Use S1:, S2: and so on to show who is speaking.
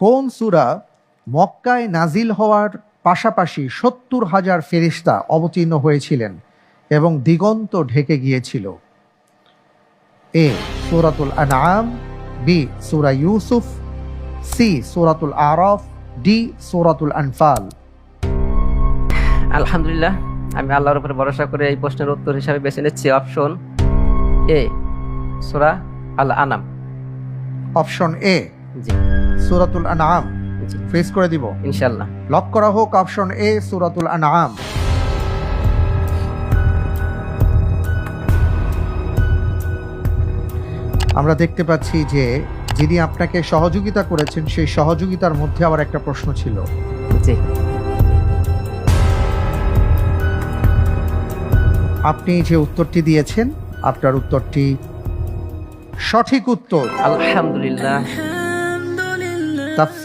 S1: কোন সুরা মক্কায় নাজিল হওয়ার পাশাপাশি সত্তর হাজার ফেরিস্তা অবতীর্ণ হয়েছিলেন এবং দিগন্ত ঢেকে গিয়েছিল? এ সূরাতুল আনআম বি সূরা ইউসুফ সি সূরাতুল আরফ ডি সূরাতুল আনফাল।
S2: আলহামদুলিল্লাহ আমি আল্লাহর উপরে ভরসা করে এই প্রশ্নের উত্তর হিসাবে বেছে নিচ্ছি। অপশন এ সুরা আল আনাম
S1: অপশন এ সূরাতুল আনআম।
S2: জি
S1: ফ্রেজ করে দিব।
S2: ইনশাল্লাহ
S1: লক করা হোক অপশন এ সূরাতুল আনআম। আমরা দেখতে পাচ্ছি যে যিনি আপনাকে সহযোগিতা করেছেন সেই সহযোগিতার মধ্যে আবার একটা প্রশ্ন ছিল। আপনি যে উত্তরটি দিয়েছেন আপনার উত্তরটি সঠিক উত্তর।
S2: আলহামদুলিল্লাহ।
S1: tafsir.